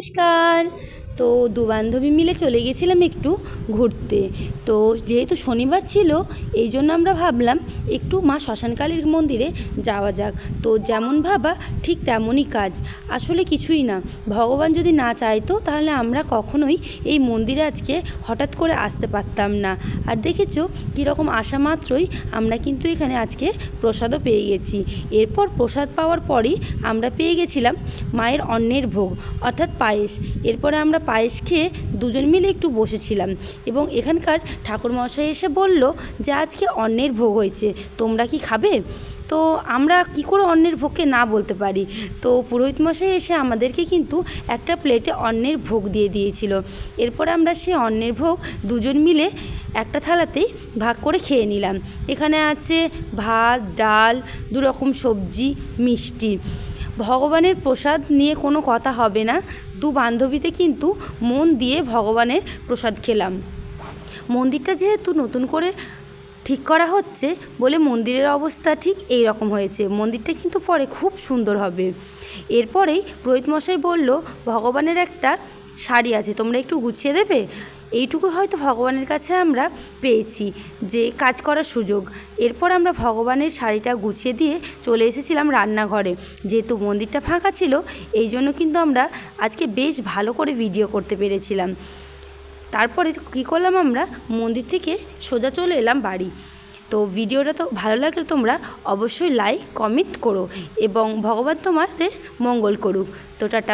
নমস্কার তো দু বান্ধবী মিলে চলে গেছিলাম একটু ঘুরতে। তো যেহেতু শনিবার ছিল, এই জন্য আমরা ভাবলাম একটু মা শ্মশানকালীর মন্দিরে যাওয়া যাক। তো যেমন ভাবা, ঠিক তেমনই কাজ। আসলে কিছুই না। ভগবান যদি না চাইতো, তাহলে আমরা কখনোই এই মন্দিরে আজকে হঠাৎ করে আসতে পারতাম না। আর দেখেছ, কীরকম আসা মাত্রই আমরা কিন্তু এখানে আজকে প্রসাদও পেয়ে গেছি। এরপর প্রসাদ পাওয়ার পরই আমরা পেয়ে গেছিলাম মায়ের অন্নের ভোগ, অর্থাৎ পায়েস। এরপরে আমরা পায়েস খেয়ে দুজন মিলে একটু বসেছিলাম এবং এখানকার ঠাকুরমশাই এসে বলল যে আজকে অন্নের ভোগ হয়েছে, তোমরা কি খাবে? তো আমরা কী করে অন্নের ভোগকে না বলতে পারি? তো পুরোহিত মশাই এসে আমাদেরকে কিন্তু একটা প্লেটে অন্নের ভোগ দিয়ে দিয়েছিল। এরপর আমরা সেই অন্নের ভোগ দুজন মিলে একটা থালাতেই ভাগ করে খেয়ে নিলাম। এখানে আছে ভাত, ডাল দু রকম সবজি, মিষ্টি। ভগবানের প্রসাদ নিয়ে কোনো কথা হবে না। দু বান্ধবীতে কিন্তু মন দিয়ে ভগবানের প্রসাদ খেলাম। মন্দিরটা যেহেতু নতুন করে ঠিক করা হচ্ছে বলে মন্দিরের অবস্থা ঠিক এই রকম হয়েছে। মন্দিরটা কিন্তু পরে খুব সুন্দর হবে। এরপরেই পুরোহিত মশাই বলল, ভগবানের একটা শাড়ি আছে, তোমরা একটু গুছিয়ে দেবে? এইটুকু হয়তো ভগবানের কাছে আমরা পেয়েছি যে কাজ করার সুযোগ। এরপর আমরা ভগবানের শাড়িটা গুছিয়ে দিয়ে চলে এসেছিলাম রান্নাঘরে। যেহেতু মন্দিরটা ফাঁকা ছিল, এই জন্য কিন্তু আমরা আজকে বেশ ভালো করে ভিডিও করতে পেরেছিলাম। তারপরে কী করলাম আমরা? মন্দির থেকে সোজা চলে এলাম বাড়ি। তো ভিডিওটা তো ভালো লাগলে তোমরা অবশ্যই লাইক কমেন্ট করো এবং ভগবান তোমাদের মঙ্গল করুক। তো টাটা।